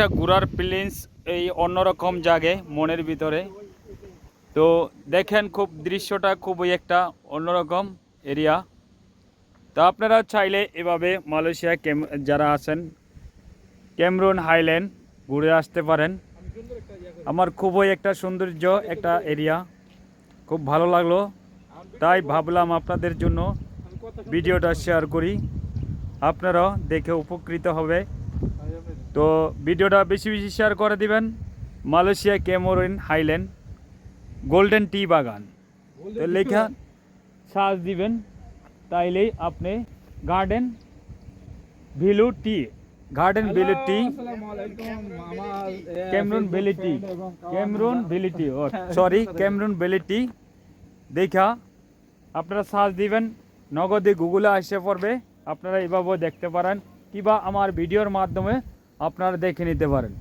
একটা ঘোরার প্লেন্স এই অন্যরকম জাগে মনের ভিতরে। তো দেখেন খুব দৃশ্যটা খুবই একটা অন্যরকম এরিয়া তো আপনারা চাইলে এভাবে মালয়েশিয়া যারা আছেন, ক্যামরুন হাইল্যান্ড ঘুরে আসতে পারেন। আমার খুবই একটা সৌন্দর্য একটা এরিয়া খুব ভালো লাগল। তাই ভাবলাম আপনাদের জন্য ভিডিওটা শেয়ার করি। আপনারাও দেখে উপকৃত হবে। তো ভিডিওটা বেশি বেশি শেয়ার করে দিবেন। Malaysia Cameron highland golden tea বাগান। তো লেখা সার্চ দিবেন তাইলেই আপনি গার্ডেন ভিলু টি garden ভিলু tea Cameron Valley tea Cameron Valley tea ও সরি ক্যামরুন ভ্যালি টি দেখা আপনারা সার্চ দিবেন নগদে গুগলে আসে পড়বে আপনারা এভাবেও দেখতে পারেন কিবা আমার ভিডিওর মাধ্যমে আপনারা দেখে নিতে পারেন।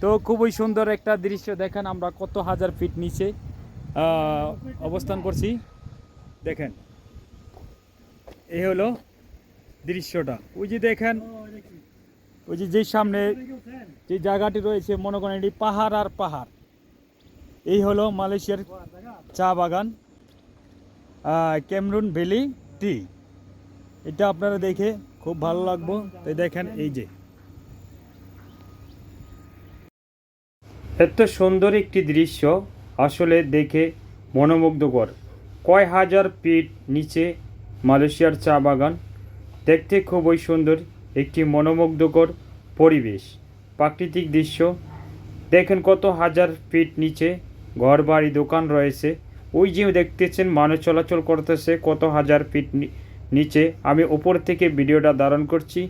তো খুবই সুন্দর একটা দৃশ্য দেখেন, আমরা কত হাজার ফিট নিচে অবস্থান করছি। দেখেন এই হলো দৃশ্যটা। ওই যে দেখেন, ওই যে যেই সামনে যে জায়গাটি রয়েছে, মনে করেন এটি পাহাড় আর পাহাড়। এই হলো মালয়েশিয়ার চা বাগান ক্যামরুন ভ্যালি টি। এটা আপনারা দেখে খুব ভালো লাগবো। তাই দেখেন এই যে। এত সুন্দর একটি দৃশ্য আসলে দেখে মনোমুগ্ধকর। কয় হাজার ফিট নিচে মালয়েশিয়ার চা বাগান। দেখতে খুবই সুন্দর একটি মনোমুগ্ধকর পরিবেশ। প্রাকৃতিক দৃশ্য। দেখেন কত হাজার ফিট নিচে ঘর বাড়ি দোকান রয়েছে। ওই যে দেখতেছেন মানুষ চলাচল করতেছে কত হাজার ফিট নিচে। আমি উপর থেকে ভিডিওটা ধারণ করছি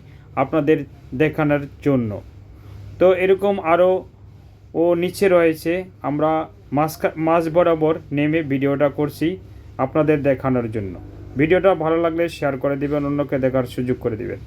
আপনাদের দেখানোর জন্য। তো এরকম আরও ও নিচে রয়েছে। আমরা মাঝখা মাঝ বরাবর নেমে ভিডিওটা করছি আপনাদের দেখানোর জন্য। ভিডিওটা ভালো লাগলে শেয়ার করে দিবেন, অন্যকে দেখার সুযোগ করে দিবেন।